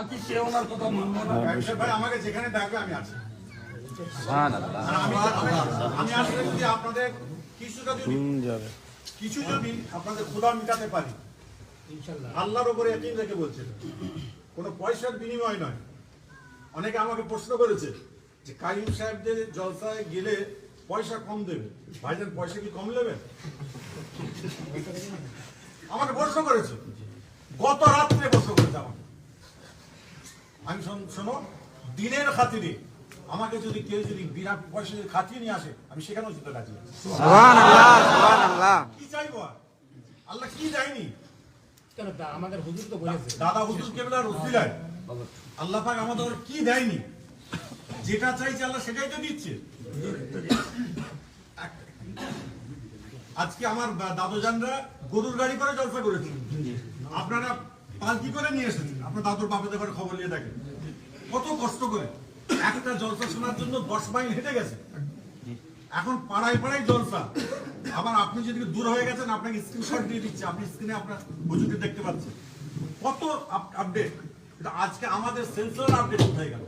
বাকি কেউ ওনার কথা মানবো না ভাই আমাকে যেখানে ডাকবে আমি আছি আমি আসলে যদি আপনাদের কিছুটা যদি কিছু যদি আপনাদের ক্ষুধা মিটাতে পারি আল্লাহর উপরে একদিন রেখে কোনো পয়সার বিনিময় নয় অনেকে আমাকে প্রশ্ন করেছে যে কাইম সাহেবদের জলসায় গেলে পয়সা কম দেবে ভাইজান পয়সা কি কম নেবেন আমাকে প্রশ্ন করেছে গত রাত্রে প্রশ্ন করেছে আমাকে আমি শোনো দিনের খাতিরে আমাকে যদি কেউ যদি বিনা পয়সা যদি খাতিয়ে নিয়ে আসে আমি সেখানেও যেতে রাজি আছি। সুবহানাল্লাহ সুবহানাল্লাহ। কি চাইব আল্লাহ কি দেয়নি? কেন তা আমাদের হুজুর তো বলেছে। দাদা হুজুর কেবলার রসিলায় আল্লাহ পাক আমাদের কি দেয়নি? যেটা চাইছে আল্লাহ সেটাই তো দিচ্ছে। আজকে আমার দাদুজানরা গরুর গাড়ি করে জলসা করেছে। আপনারা পালকি করে নিয়ে এসেছেন? আপনার দাদুর বাবাদের ঘরে খবর নিয়ে দেখেন। কত কষ্ট করে। একটা জলসা শোনার জন্য দশ মাইল হেঁটে গেছে। এখন পাড়ায় পাড়ায় জলসা। আবার আপনি যদি দূর হয়ে গেছেন আপনাকে স্ক্রিনশট দিয়ে দিচ্ছে। আপনি স্ক্রিনে আপনার হুজুরকে দেখতে পাচ্ছেন কত আপডেট এটা আজকে আমাদের সেন্সর আপডেট হয়ে গেল?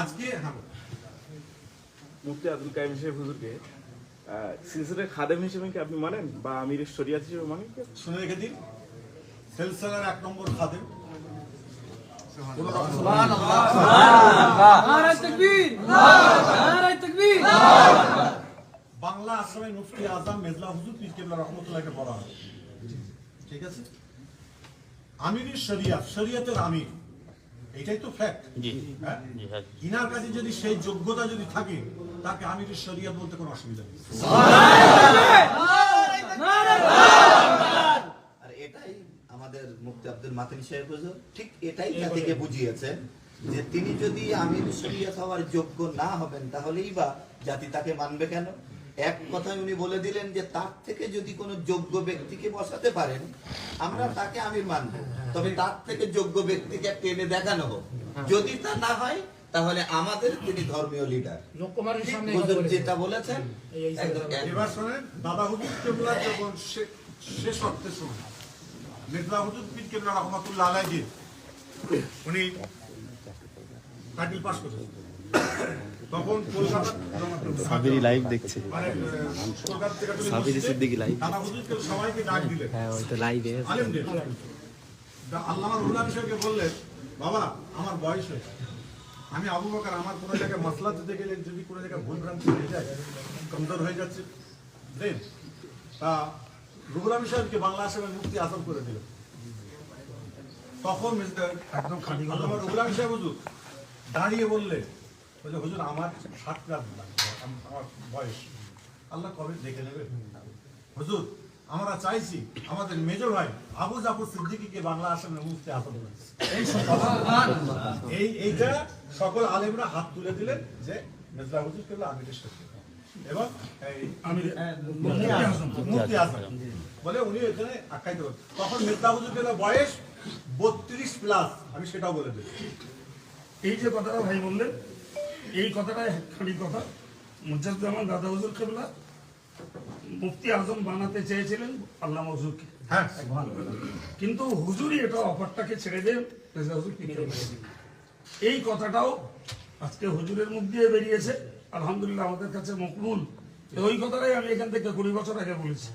আজকে হ্যাঁ। মুফতি আব্দুল কাইম সাহেব হুজুরকে সিলসিলার খাদেম হিসেবে কি আপনি মানেন? বা আমির শরিয়াত হিসেবে মানেন শুনে রেখে দিন। সেলসেলার এক নম্বর তাকবীর বাংলা আশ্রমে মুফতি আজম মেজলা হুজুর পীর কেবলা রহমতুল্লাহকে পড়া হয়। ঠিক আছে? আমির শরিয়াত শরিয়াতের আমির। এটাই তো ফ্যাক্ট হ্যাঁ? ইনার কাছে যদি সেই যোগ্যতা যদি থাকে তাকে আমির শরিয়াত বলতে কোনো অসুবিধা নেই আর এটাই আমাদের মুফতি আব্দুল মাতিন সাহেব ঠিক এটাই জাতিকে বুঝিয়েছেন যে তিনি যদি আমির শরিয়াত হওয়ার যোগ্য না হবেন তাহলেই বা জাতি তাকে মানবে কেন? এক কথায় উনি বলে দিলেন যে তার থেকে যদি কোনো যোগ্য ব্যক্তিকে বসাতে পারেন আমরা তাকে আমির মানব। তবে তার থেকে যোগ্য ব্যক্তিকে টেনে দেখানো হোক। যদি তা না হয় তাহলে আমাদের তিনি ধর্মীয় লিডার যেটা বলেছেন এবার শোনেন হুজুর যখন শেষ অর্থে শুনুন। মেজলা হুজুর পীর কেবলা রহমতুল্লাহ আলাইজি উনি টাইটেল পাস করেছেন। তখন সাবিরি লাইভ দেখছে। মানে সাবিরি সিদ্দিকী হুজুরকে সবাইকে ডাক দিলেন। হ্যাঁ ওই তো লাইভে রুহুল বললেন বাবা আমার বয়স হয়েছে। আমি আবু বকর আমার কোনো জায়গায় মশলা দিতে গেলে যদি কোনো জায়গায় ভুল ভ্রান্তি হয়ে যায় কমজোর হয়ে যাচ্ছে দেন। তা রুহুল আমিন সাহেবকে বাংলা আসামের মুক্তি আসন করে দিল। তখন মিস্টার একদম খালি আল্লামা রুহুল আমিন সাহেব হুজুর দাঁড়িয়ে বললে বলছে হুজুর আমার ষাট রাত আমার বয়স। আল্লাহ কবে দেখে নেবে? হুজুর আমরা চাইছি আমাদের মেজর ভাই আবু জাফর সিদ্দিকীকে বাংলা আসামের মুফতি আসন করেছে। এই সকল- এইটা সকল আলেমরা হাত তুলে দিলেন যে মেজলা হুজুর কেবল আমিরের সাথে এবং বলে উনি আখ্যায়িত করেন তখন বয়স বত্রিশ প্লাস আমি সেটাও বলে এই যে কথাটা ভাই বললেন এই কথাটা খালি কথা। মুজাজ্জামান দাদা হুজুর কেবলা মুফতি আজম বানাতে চেয়েছিলেন আল্লাহ হুজুরকে। হ্যাঁ। কিন্তু হুজুরই এটা অফারটাকে ছেড়ে দেন রেজা হুজুর কি এই কথাটাও আজকে হুজুরের মুখ দিয়ে বেরিয়েছে। আলহামদুলিল্লাহ আমাদের কাছে মকবুল। ওই কথাটাই আমি এখান থেকে কুড়ি বছর আগে বলেছি।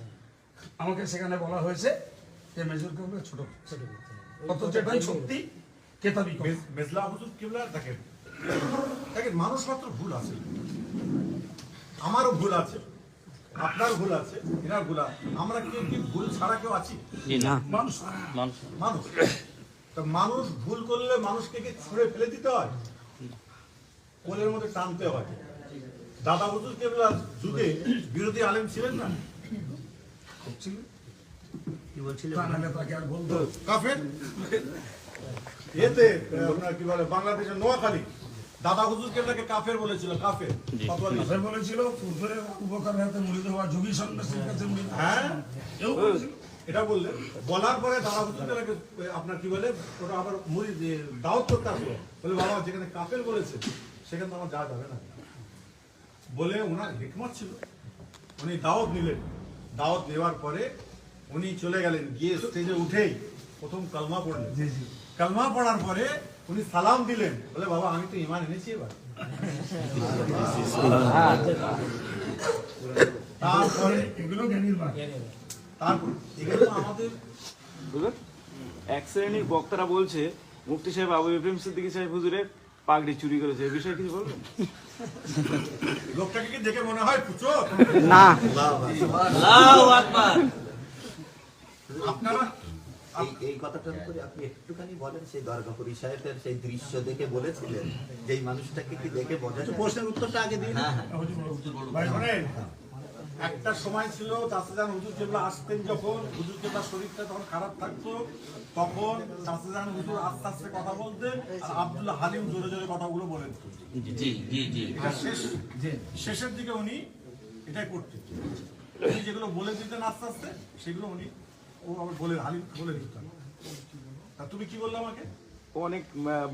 আমাকে সেখানে বলা হয়েছে যে মেজর কেবলা ছোট ছোট অথচ এটাই সত্যি কেতাবি মেজলা হুজুর কেবলা দেখেন। দেখেন মানুষ মাত্র ভুল আছে। আমারও ভুল আছে। আপনার ভুল আছে। এনার ভুল আছে। আমরা কেউ কি ভুল ছাড়া কেউ আছি? না। মানুষ। মানুষ। তা মানুষ ভুল করলে মানুষকে কি ছুঁড়ে ফেলে দিতে হয়? কোলের মধ্যে টানতে হয়। দাদা হুজুর কেবলা যুগে বিরোধী আলেম ছিলেন না? ছিল। নাহলে তাকে আর বলতো কাফের? এতে আপনার কি বলে বাংলাদেশের নোয়াখালী। দাদা হুজুর কেবলাকে কাফের বলেছিল কাফের। কাফের বলেছিল পূর্বের উপকার হাতে মুড়ি দেওয়া যোগী সন্ন্যাসীর কাছে মুড়ি হ্যাঁ? এটা বললেন। বলার পরে দাদা হুজুর কেবলাকে আপনার কি বলে ওরা আবার মুড়ি দাওয়াত করতে আসলো। বলে বাবা যেখানে কাফের বলেছে সেখানে তো আমার যাওয়া যাবে না। বলে ওনার হিকমত ছিল। উনি দাওয়াত নিলেন। দাওয়াত নেওয়ার পরে উনি চলে গেলেন। গিয়ে স্টেজে উঠেই প্রথম কালমা পড়লেন। জি জি। কালমা পড়ার পরে উনি সালাম দিলেন। বলে বাবা আমি তো ইমান এনেছি এবার। তারপরে এগুলো তারপর এগুলো আমাদের এক শ্রেণির বক্তারা বলছে মুফতি সাহেব আবু ইব্রাহিম সিদ্দিকী সাহেব হুজুরের পাগড়ি চুরি করেছে এই বিষয়ে কিছু বলবেন? লোকটাকে কি দেখে মনে হয় পুচো? না। আপনারা এই এই কথাটার উপরে আপনি একটুখানি বলেন সেই দরগাপুরি সাহেবের সেই দৃশ্য দেখে বলেছিলেন যে এই মানুষটাকে কি দেখে বোঝা প্রশ্নের উত্তরটা আগে দিন। হ্যাঁ হ্যাঁ। একটা সময় ছিল চাষাজান হুজুর কেবলা আসতেন যখন হুজুর কেবলার শরীরটা তখন খারাপ থাকতো তখন চাষাজান হুজুর আস্তে আস্তে কথা বলতেন আর আব্দুল্লাহ হালিম জোরে জোরে কথাগুলো বলেন। শেষ শেষের দিকে উনি এটাই করতেন। উনি যেগুলো বলে দিতেন আস্তে আস্তে সেগুলো উনি ও আবার বলে হালিম বলে দিতেন তা তুমি কি বললে আমাকে? অনেক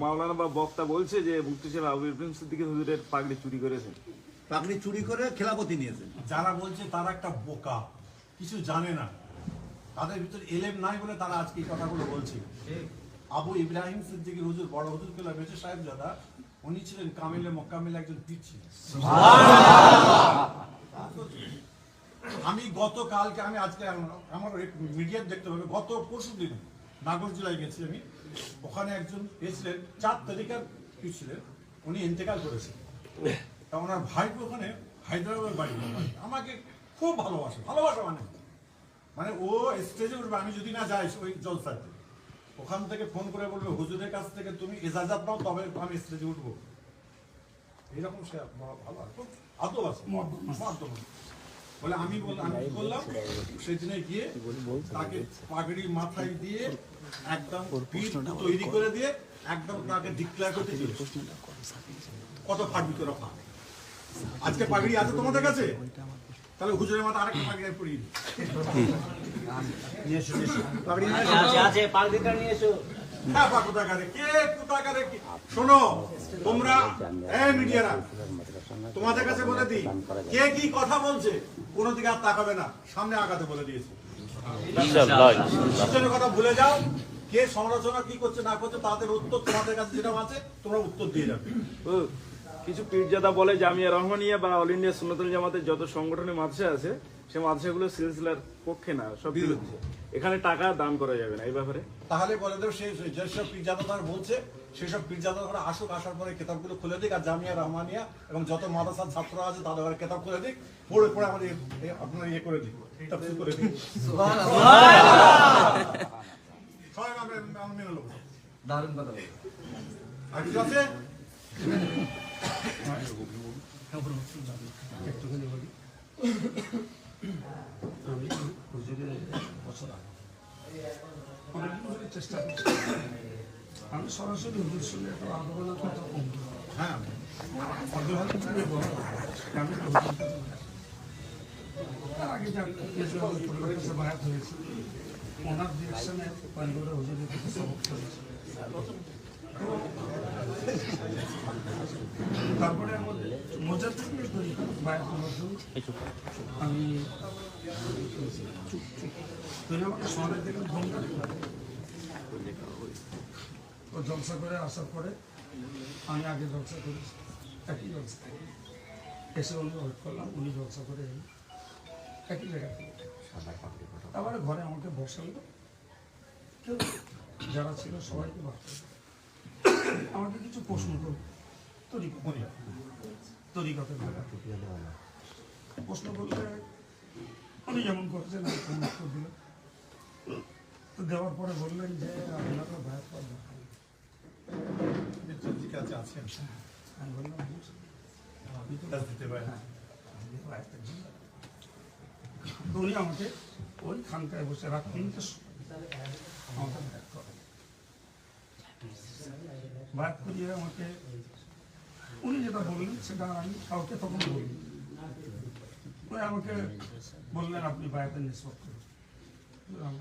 মাওলানা বা বক্তা বলছে যে মুফতি সাহেব আবু ইব্রাহিম সিদ্দিকী হুজুরের পাগড়ি চুরি করেছেন। পাগড়ি চুরি করে খেলাপতি নিয়েছেন। যারা বলছে তারা একটা বোকা, কিছু জানে না। তাদের ভিতরে এলেম নাই বলে তারা আজকে এই কথাগুলো বলছে। আবু ইব্রাহিম সিদ্দিকী হুজুর, বড় হুজুর কেলা বেঁচে সাহেব দাদা উনি ছিলেন কামিলে মক্কামিলে একজন পীর ছিলেন। আমি গতকালকে, আমি আজকে আম- আমার মিডিয়া দেখতে পাবে, গত পরশু দিন নাগর জেলায় গেছি আমি, ওখানে একজন এসেছিলেন চার তারিখের পীর ছিলেন, উনি ইন্তেকাল করেছেন। ওনার ভাই ওখানে হায়দ্রাবাদের বাড়ি আমাকে খুব ভালোবাসে ভালোবাসা মানে। মানে ও স্টেজে উঠবে আমি যদি না যাই ওই জলসাতে। ওখান থেকে ফোন করে বলবে হুজুরের কাছ থেকে তুমি এজাজাত নাও তবে আমি স্টেজে উঠবো। এইরকম সে ভালো আর খুব আদব আছে। বলে আমি বল আমি করলাম সেদিনে গিয়ে তাকে পাগড়ি মাথায় দিয়ে একদম তৈরি করে দিয়ে একদম তাকে ডিক্লেয়ার করতে। কত ফাটবি তোরা ফাট আজকে পাগড়ি আছে তোমাদের কাছে? তাহলে হুজুরের মাথা আরেকটা পাগড়ি পরিয়ে দিই। নিয়ে এসো। হ্যাঁ, পা কোথাকারে? কে কোথাকারে কি? শোনো তোমরা মিডিয়ারা তোমাদের কাছে বলে দিই কে কি কথা বলছে কোনো দিকে আর তাকাবে না। সামনে আগাতে বলে দিয়েছে। কথা ভুলে যাও কে সমালোচনা কি করছে না করছে তাদের উত্তর তোমাদের কাছে যেটা আছে তোমরা উত্তর দিয়ে যাবে। ও, কিছু পীরজাদা বলে জামিয়া রহমানিয়া বা অল ইন্ডিয়া সুন্নতুল জামাতের যত সংগঠনের মাদ্রাসা আছে সে মাদ্রাসাগুলো সিলসিলার পক্ষে না সব বিরুদ্ধে এখানে টাকা দান করা যাবে না এই ব্যাপারে। তাহলে বলে দেব সেই যেসব পীরজাদাদার বলছে সেসব পীরজাদাদারা আসুক আসার পরে কেতাবগুলো খুলে দিক আর জামিয়া রহমানিয়া এবং যত মাদ্রাসার ছাত্র আছে তাদের ঘরে কেতাব খুলে দিক পড়ে পড়ে আমাদের এ- আপনার ইয়ে করে দিক তাফসীর করে দিক। সবাই আমরা আমরা মেনে নেব। দারুণ কথা আর কিছু আছে? আমি হুজুরের বছর আগে চেষ্টা করছি আমি সরাসরি হুজুর সঙ্গে একটা আলোচনার কথা কম হ্যাঁ আগে বায়াত হয়েছি ওনার ডিরেকশনে হুজুরের সবক করেছি তারপরে মজার থেকে করি আমি চুপ আমাকে শহরের দিকে ফোন ও জলসা করে আসার পরে আমি আগে জলসা করেছি একই জলসা এসে উনি ওয়েট করলাম উনি জলসা করে এলেন একই জায়গা থেকে তারপরে ঘরে আমাকে বসালো। যারা ছিল সবাইকে করল। আমাকে কিছু প্রশ্ন করল তরিকত প্রশ্ন করলে উনি যেমন করেছেন আমি উত্তর দিলাম। দেওয়ার পরে বললেন যে আপনারা পাবেন ঠিক আছেন আমি বললাম "বুঝ, আমি তো কাজ দিতে পারে হ্যাঁ, আমি তো ভায়াতের জন্য।" তো উনি আমাকে ওই খানকায় বসে রাত তিনটে আমাকে ভায়াত করে ভায়াত করিয়ে আমাকে, উনি যেটা বললেন সেটা আমি কাউকে তখন বলিনি। ওই আমাকে বললেন, আপনি বায়াতের নিষ্পত্তি করুন।